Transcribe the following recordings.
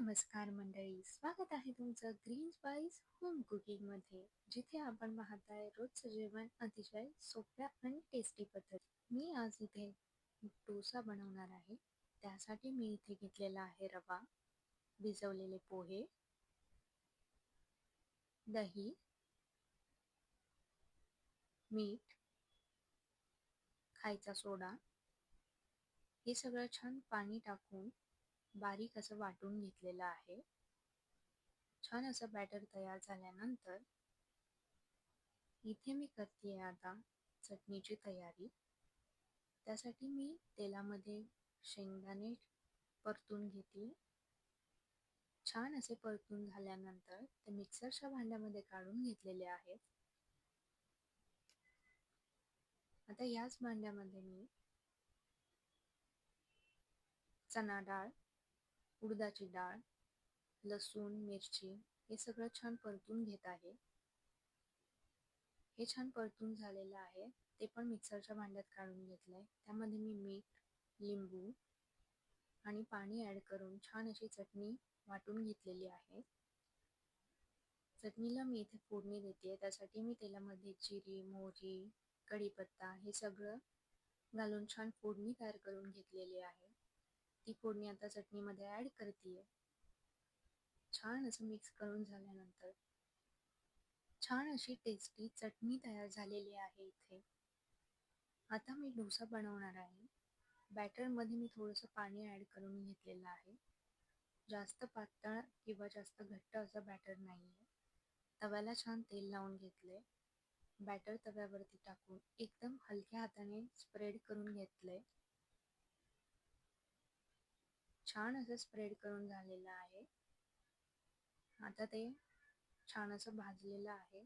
नमस्कार मंडळी. स्वागत आहे तुमचं ग्रीन स्पाईस होम कुकिंगमध्ये जिथे आपण पाहत आहे रोजचं जेवण अतिशय सोप्या आणि टेस्टी पद्धत मी आज इथे डोसा बनवणार आहे. त्यासाठी मी इथे घेतलेला आहे रवा भिजवलेले पोहे दही मीठ खायचा सोडा. हे सगळं छान पाणी टाकून बारीक असं वाटून घेतलेलं आहे. छान असं बॅटर तयार झाल्यानंतर इथे मी करते आता चटणीची तयारी. त्यासाठी मी तेलामध्ये शेंगदाणे परतून घेते. छान असे परतून झाल्यानंतर ते मिक्सरच्या भांड्यामध्ये काढून घेतलेले आहेत. आता याच भांड्यामध्ये मी चणा डाळ उडदाची डाळ लसूण मिरची हे सगळं छान परतून घेत आहे. हे छान परतून झालेलं आहे. ते पण मिक्सरच्या भांड्यात काढून घेतलंय. त्यामध्ये मी मीठ लिंबू आणि पाणी ॲड करून छान अशी चटणी वाटून घेतलेली आहे. चटणीला मी इथे फोडणी देते त्यासाठी मी तेलामध्ये जिरी मोहरी कढीपत्ता हे सगळं घालून छान फोडणी तयार करून घेतलेली आहे. ती फोडणी आता चटणीमध्ये ॲड करते छान असं मिक्स करून झाल्यानंतर. छान अशी टेस्टी चटणी तयार झालेली आहे इथे. आता मी डोसा बनवणार आहे. बॅटरमध्ये मी थोडंसं पाणी ॲड करून घेतलेलं आहे. जास्त पातळ किंवा जास्त घट्ट असं बॅटर नाही आहे तव्याला छान तेल लावून घेतले बॅटर तव्यावरती टाकून एकदम हलक्या हाताने स्प्रेड करून घेतलंय. छान असं स्प्रेड करून झालेलं आहे. आता ते छान असं भाजलेलं आहे.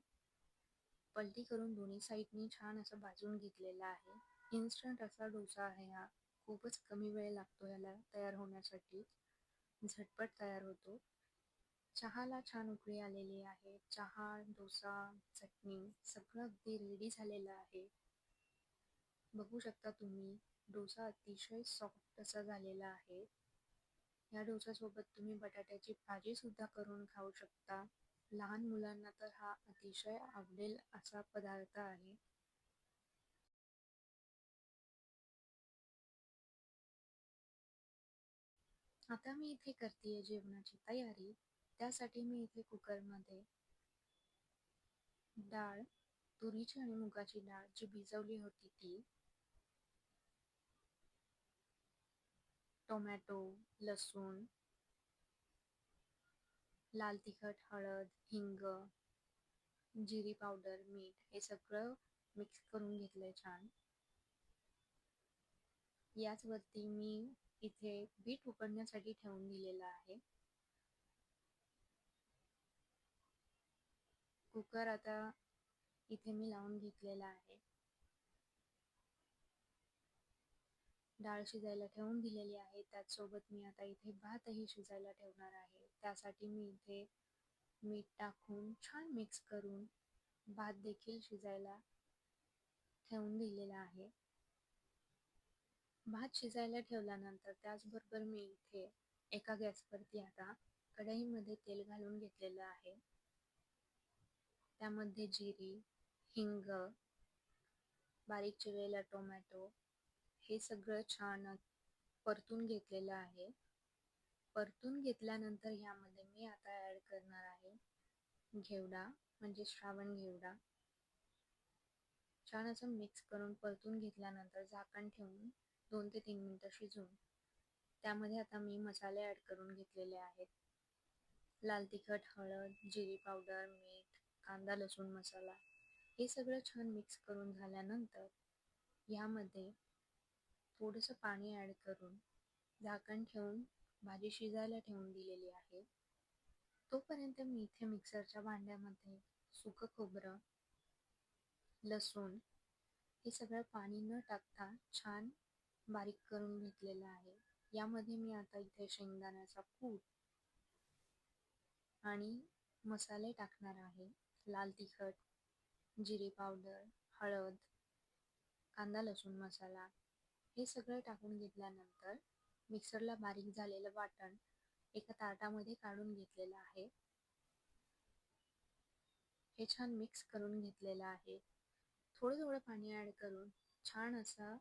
पलटी करून दोन्ही साईडनी छान असं भाजून घेतलेलं आहे. इन्स्टंट असा डोसा आहे हा. खूपच कमी वेळ लागतो याला तयार होण्यासाठी. झटपट तयार होतो. चहाला छान उकळी आलेली आहे. चहा डोसा चटणी सगळं अगदी रेडी झालेलं आहे. बघू शकता तुम्ही डोसा अतिशय सॉफ्ट असा झालेला आहे. या डोसासोबत तुम्ही बटाट्याची भाजी सुद्धा करून खाऊ शकता. लहान मुलांना तर हा अतिशय आवडेल असा पदार्थ आहे. आता मी इथे करते जेवणाची तयारी. त्यासाठी मी इथे कुकरमध्ये डाळ तुरीची आणि मुगाची डाळ जी भिजवली होती ती टोमॅटो लसूण लाल तिखट हळद हिंग जिरी पावडर मीठ हे सगळं मिक्स करून घेतलंय छान. याचवरती मी इथे बीट उकडण्यासाठी ठेवून दिलेलं आहे. कुकर आता इथे मी लावून घेतलेला आहे. डाळ शिजायला ठेवून दिलेली आहे. त्याचसोबत मी आता इथे भातही शिजायला ठेवणार आहे. त्यासाठी मी इथे मीठ टाकून छान मिक्स करून भात देखील शिजायला ठेवून दिलेला आहे. भात शिजायला ठेवल्यानंतर त्याचबरोबर मी इथे एका गॅसवरती आता कढईमध्ये तेल घालून घेतलेलं आहे. त्यामध्ये जिरी हिंग बारीक चिरलेला टोमॅटो हे सगळं छान परतून घेतलेलं आहे. परतून घेतल्यानंतर ह्यामध्ये मी आता ॲड करणार आहे घेवडा म्हणजे श्रावण घेवडा. छान असं मिक्स करून परतून घेतल्यानंतर झाकण ठेवून दोन ते तीन मिनटं शिजवून त्यामध्ये आता मी मसाले ॲड करून घेतलेले आहेत. लाल तिखट हळद जिरी पावडर मीठ कांदा लसूण मसाला हे सगळं छान मिक्स करून झाल्यानंतर ह्यामध्ये थोडंसं पाणी ॲड करून झाकण ठेवून भाजी शिजायला ठेवून दिलेली आहे. तोपर्यंत मी इथे मिक्सरच्या भांड्यामध्ये सुकं खोबरं लसूण हे सगळं पाणी न टाकता छान बारीक करून घेतलेलं आहे. यामध्ये मी आता इथे शेंगदाण्याचा कूट आणि मसाले टाकणार आहे. लाल तिखट जिरे पावडर हळद कांदा लसूण मसाला हे सगळं टाकून घेतल्यानंतर मिक्सरला बारीक झालेलं वाटण एका ताटामध्ये काढून घेतलेलं आहे. हे छान मिक्स करून घेतलेलं आहे. थोडं थोडं पाणी ॲड करून छान असा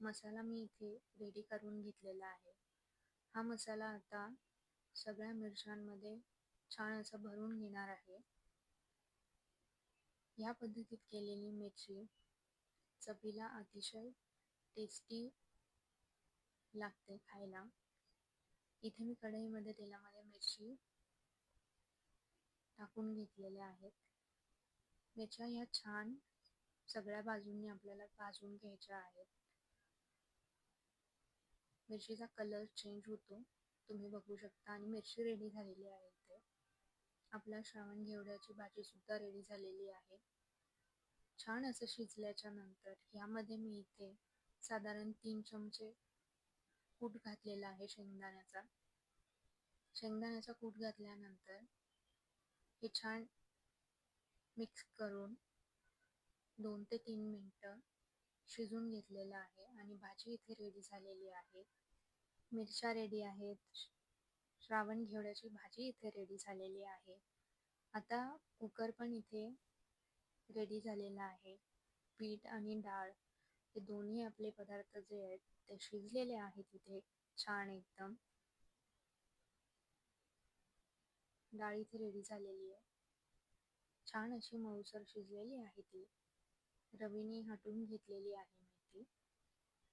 मसाला मी इथे रेडी करून घेतलेला आहे. हा मसाला आता सगळ्या मिरच्यांमध्ये छान असं भरून घेणार आहे. या पद्धतीत केलेली मिरची चवीला अतिशय टेस्टी लागते खायला. इथे मी कढईमध्ये तेलामध्ये मिरची टाकून घेतलेल्या आहेत. मिरच्या ह्या छान सगळ्या बाजूंनी आपल्याला भाजून घ्यायच्या आहेत. मिरचीचा कलर चेंज होतो. तुम्ही बघू शकता आणि मिरची रेडी झालेली आहे इथे. आपला श्रावण घेवड्याची भाजी सुद्धा रेडी झालेली आहे. छान असं शिजल्याच्या नंतर ह्यामध्ये मी इथे साधारण तीन चमचे कूट घातलेला आहे शेंगदाण्याचा. शेंगदाण्याचा कूट घातल्यानंतर हे छान मिक्स करून दोन ते तीन मिनटं शिजून घेतलेलं आहे आणि भाजी इथे रेडी झालेली आहे. मिरच्या रेडी आहेत. श्रावण घेवड्याची भाजी इथे रेडी झालेली आहे. आता कुकर पण इथे रेडी झालेला आहे. पीठ आणि डाळ हे दोन्ही आपले पदार्थ जे आहेत ते शिजलेले आहेत इथे. छान एकदम. डाळ इथे रेडी झालेली आहे. छान अशी मऊसर शिजलेली आहे ती. रवीने हटून घेतलेली आहे मी ती.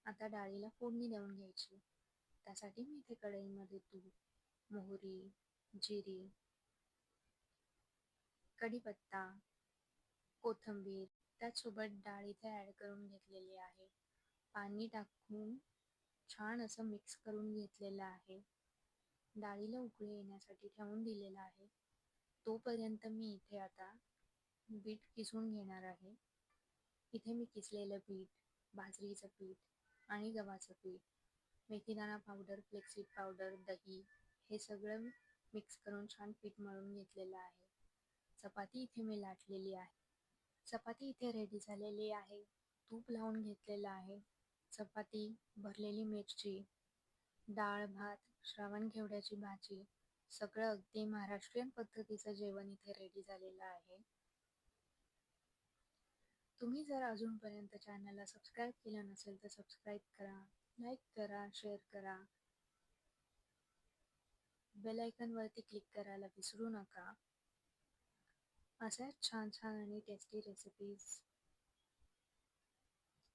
आता डाळीला फोडणी देऊन घ्यायची. त्यासाठी मी इथे कढईमध्ये तूप मोहरी जिरी कढीपत्ता कोथिंबीर त्याचसोबत डाळ इथे ॲड करून घेतलेली आहे. पाणी टाकून छान असं मिक्स करून घेतलेलं आहे. डाळीला उकळी येण्यासाठी ठेवून दिलेलं आहे. तोपर्यंत मी इथे आता बीट किसून घेणार आहे. इथे मी किसलेलं पीठ बाजरीचं पीठ आणि गव्हाचं पीठ मेथीदाणा पावडर फ्लेक्सीड पावडर दही हे सगळं मिक्स करून छान पीठ मळून घेतलेलं आहे. चपाती इथे मी लाटलेली आहे. चपाती इथे रेडी झालेली आहे. तूप लावून घेतलेलं आहे. चपाती भरलेली मिरची डाळ भात श्रावण घेवड्याची भाजी सगळं अगदी महाराष्ट्रीयन पद्धतीचं जेवण इथे रेडी झालेलं आहे. तुम्ही जर अजूनपर्यंत चॅनलला सबस्क्राईब केलं नसेल तर सबस्क्राईब करा लाईक करा शेअर करा. बेल आयकनवरती क्लिक करायला विसरू नका. अशाच छान छान आणि टेस्टी रेसिपीज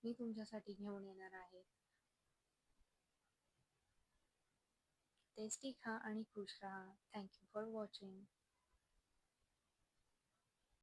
मी तुमच्यासाठी घेऊन येणार आहे. टेस्टी खा आणि खुश राहा. Thank you for watching